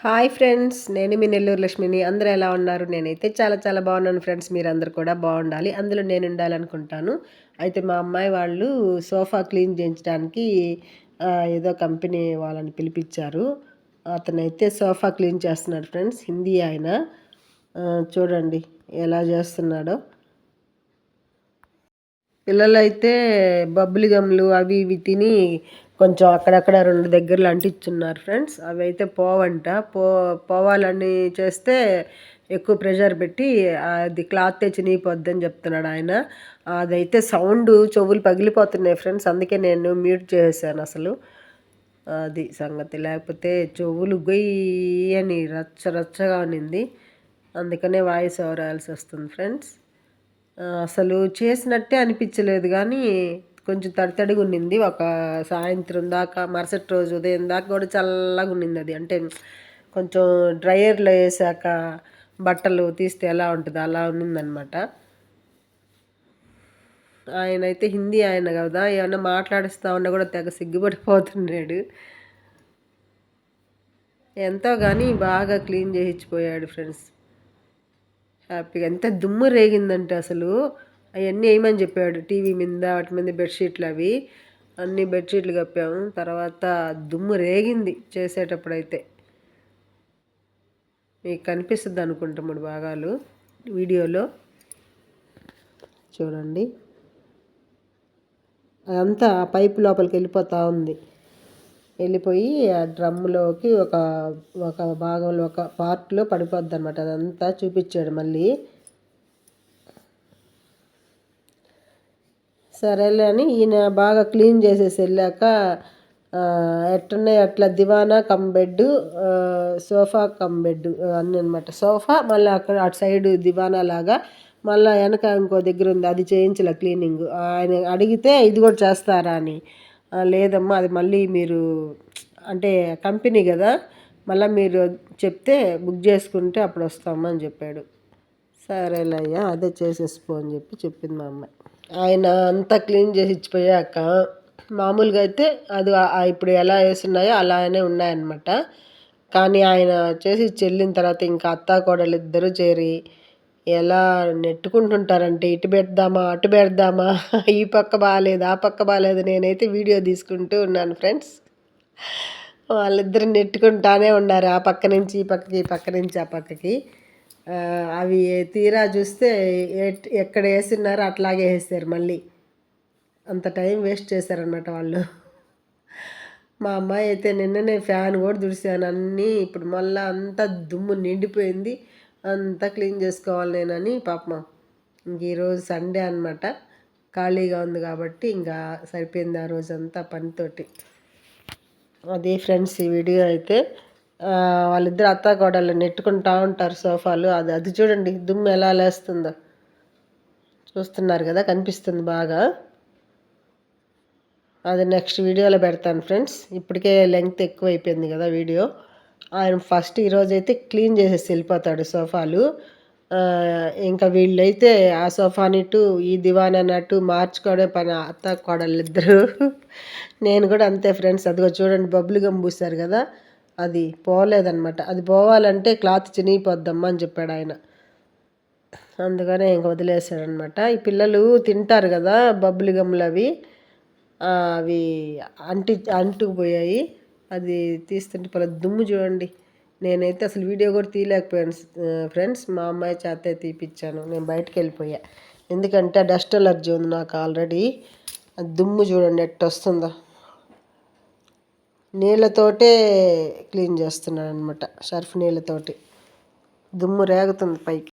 Hi friends నేను మీ నెల్లూరు లక్ష్మిని. అందరూ ఎలా ఉన్నారు? నేనైతే చాలా చాలా బాగున్నాను ఫ్రెండ్స్. మీరందరూ కూడా బాగుండాలి. అందులో నేను ఉండాలనుకుంటాను. అయితే మా అమ్మాయి వాళ్ళు సోఫా క్లీన్ చేయించడానికి ఏదో కంపెనీ వాళ్ళని పిలిపించారు. అతనైతే సోఫా క్లీన్ చేస్తున్నాడు ఫ్రెండ్స్. హిందీ ఆయన. చూడండి ఎలా చేస్తున్నాడో. పిల్లలైతే బబ్బులు గమ్లు అవి ఇవి తిని కొంచెం అక్కడక్కడ రెండు దగ్గరలో అంటించున్నారు ఫ్రెండ్స్. అవి అయితే పోవంట. పో పోవాలని చేస్తే ఎక్కువ ప్రెషర్ పెట్టి అది క్లాత్ తెచ్చి నీపొద్దని చెప్తున్నాడు ఆయన. అదైతే సౌండ్ చెవులు పగిలిపోతున్నాయి ఫ్రెండ్స్. అందుకే నేను మ్యూట్ చేశాను అసలు. అది సంగతి. లేకపోతే చెవులు గొయ్యి అని రచ్చ రచ్చగా ఉన్నింది. అందుకనే వాయిస్ ఓవర్ వస్తుంది ఫ్రెండ్స్ అసలు చేసినట్టే అనిపించలేదు కానీ కొంచెం తడి ఉండింది ఒక సాయంత్రం దాకా మరుసటి రోజు ఉదయం దాకా కూడా చల్లగా ఉన్నింది అది. అంటే కొంచెం డ్రయర్లో వేసాక బట్టలు తీస్తే ఎలా ఉంటుంది అలా ఉన్నిందనమాట. ఆయన అయితే హిందీ ఆయన కదా ఏమన్నా మాట్లాడిస్తా ఉన్నా కూడా తెగ సిగ్గుపడిపోతున్నాడు. ఎంతో కానీ బాగా క్లీన్ చేయించిపోయాడు ఫ్రెండ్స్. హ్యాపీగా. ఎంత దుమ్ము రేగిందంటే అసలు. అవన్నీ వేయమని చెప్పాడు. టీవీ మీద వాటి మీద బెడ్షీట్లు అవి. అన్ని బెడ్షీట్లు కప్పాము. తర్వాత దుమ్ము రేగింది చేసేటప్పుడైతే. మీకు కనిపిస్తుంది అనుకుంటా మూడు భాగాలు వీడియోలో. చూడండి. అదంతా ఆ పైపు లోపలికి వెళ్ళిపోతూ ఉంది. వెళ్ళిపోయి ఆ డ్రమ్ములోకి ఒక ఒక భాగంలో ఒక పార్ట్లో పడిపోద్ది అనమాట అదంతా చూపించాడు మళ్ళీ. సరేలే అని ఈయన బాగా క్లీన్ చేసేసి వెళ్ళాక ఎట్టున్నాయి అట్లా దివానా cum bed sofa cum bed అన్నీ అనమాట సోఫా మళ్ళీ అక్కడ అటు సైడ్ దివానా లాగా మళ్ళీ వెనక ఇంకో దగ్గర ఉంది అది చేయించలే క్లీనింగ్. ఆయన అడిగితే ఇది కూడా చేస్తారా అని. లేదమ్మా అది మళ్ళీ మీరు అంటే కంపెనీ కదా మళ్ళీ మీరు చెప్తే బుక్ చేసుకుంటే అప్పుడు వస్తామని చెప్పాడు. సరేలయ్యా అదే చేసేసిపో అని చెప్పి చెప్పింది మా అమ్మాయి. ఆయన అంతా క్లీన్ చేసి ఇచ్చిపోయాక మామూలుగా అయితే అది ఇప్పుడు ఎలా వేస్తున్నాయో అలానే ఉన్నాయన్నమాట. కానీ ఆయన చేసి చెల్లిన తర్వాత ఇంకా అత్త కోడలు ఇద్దరు చేరి ఎలా నెట్టుకుంటుంటారంటే ఇటు పెడదామా అటు పెడదామా ఈ పక్క బాగాలేదు ఆ పక్క బాగాలేదు నేనైతే వీడియో తీసుకుంటూ ఉన్నాను ఫ్రెండ్స్. వాళ్ళిద్దరు నెట్టుకుంటానే ఉన్నారు ఆ పక్క నుంచి ఈ పక్కకి ఈ పక్క నుంచి ఆ పక్కకి. అవి తీరా చూస్తే ఎక్కడ వేసినారో అట్లాగే వేసారు మళ్ళీ. అంత టైం వేస్ట్ చేశారనమాట వాళ్ళు. మా అమ్మాయి అయితే నిన్ననే ఫ్యాన్ కూడా దుడిసాను అన్నీ. ఇప్పుడు మళ్ళీ అంతా దుమ్ము నిండిపోయింది. అంతా క్లీన్ చేసుకోవాలి నేనని పాపం. ఇంక ఈరోజు సండే అనమాట ఖాళీగా ఉంది కాబట్టి ఇంకా సరిపోయింది ఆ రోజంతా పనితోటి. అదే ఫ్రెండ్స్ ఈ వీడియో అయితే వాళ్ళిద్దరు అత్త కోడళ్ళు నెట్టుకుంటా ఉంటారు సోఫాలు. అది అది చూడండి దుమ్ము ఎలా లేస్తుందో. చూస్తున్నారు కదా కనిపిస్తుంది బాగా. అది నెక్స్ట్ వీడియోలో పెడతాను ఫ్రెండ్స్. ఇప్పటికే లెంగ్త్ ఎక్కువ అయిపోయింది కదా వీడియో. ఆయన ఫస్ట్ ఈరోజు అయితే క్లీన్ చేసేసి వెళ్ళిపోతాడు సోఫాలు. ఇంకా వీళ్ళైతే ఆ సోఫాని టు ఈ దివాన్ అన్నట్టు మార్చుకోవడం పని అత్త కోడళ్ళిద్దరు. నేను కూడా అంతే ఫ్రెండ్స్. అదిగో చూడండి బబ్బులు గమ్ పూసారు కదా. అది పోలేదనమాట అది పోవాలంటే క్లాత్ చినిగిపోద్దమ్మా అని చెప్పాడు ఆయన. అందుకనే ఇంక వదిలేశాడనమాట ఈ పిల్లలు తింటారు కదా బబ్బులి గమ్ములు అవి. అవి అంటి అంటుకుపోయాయి అది తీస్తుంటే పలు దుమ్ము చూడండి. నేనైతే అసలు వీడియో కూడా తీయలేకపోయాను ఫ్రెండ్స్. మా అమ్మాయి చేతే తీపిచ్చాను. నేను బయటకు వెళ్ళిపోయా. ఎందుకంటే డస్ట్ అలర్జీ ఉంది నాకు ఆల్రెడీ. దుమ్ము చూడండి ఎట్ట వస్తుందో నీళ్ళతోటే క్లీన్ చేస్తున్నాను అనమాట సర్ఫ్ నీళ్ళతోటి. దుమ్ము రేగుతుంది పైకి.